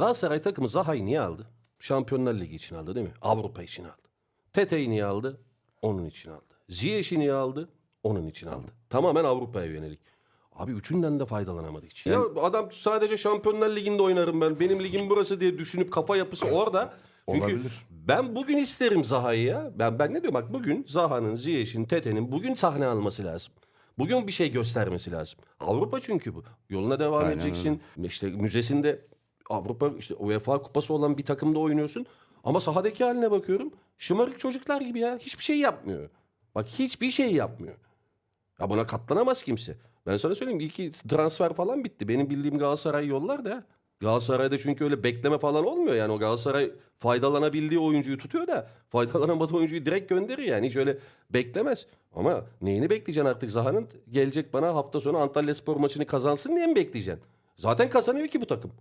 Galatasaray takımı Zaha'yı niye aldı? Şampiyonlar Ligi için aldı değil mi? Avrupa için aldı. Tete'yi niye aldı? Onun için aldı. Ziyech'i niye aldı? Onun için aldı. Tamamen Avrupa'ya yönelik. Abi üçünden de faydalanamadı hiç. Ya adam sadece Şampiyonlar Ligi'nde oynarım ben. Benim ligim burası diye düşünüp kafa yapısı orada. Çünkü Olabilir. ben bugün isterim Zaha'yı ya. Ben ben ne diyorum bak bugün Zaha'nın, Ziyech'in, Tete'nin bugün sahne alması lazım. Bugün bir şey göstermesi lazım. Avrupa çünkü bu. Yoluna devam Aynen edeceksin. İşte müzesinde Avrupa işte UEFA kupası olan bir takımda oynuyorsun. Ama sahadaki haline bakıyorum. Şımarık çocuklar gibi ya. Hiçbir şey yapmıyor. Bak hiçbir şey yapmıyor. Ya buna katlanamaz kimse. Ben sana söyleyeyim iki transfer falan bitti. Benim bildiğim Galatasaray yollar da. Galatasaray'da çünkü öyle bekleme falan olmuyor. Yani o Galatasaray faydalanabildiği oyuncuyu tutuyor da faydalanamadığı oyuncuyu direkt gönderir yani. Hiç öyle beklemez. Ama neyini bekleyeceksin artık Zaha'nın? Gelecek bana hafta sonu Antalya Spor maçını kazansın diye mi bekleyeceksin? Zaten kazanıyor ki bu takım.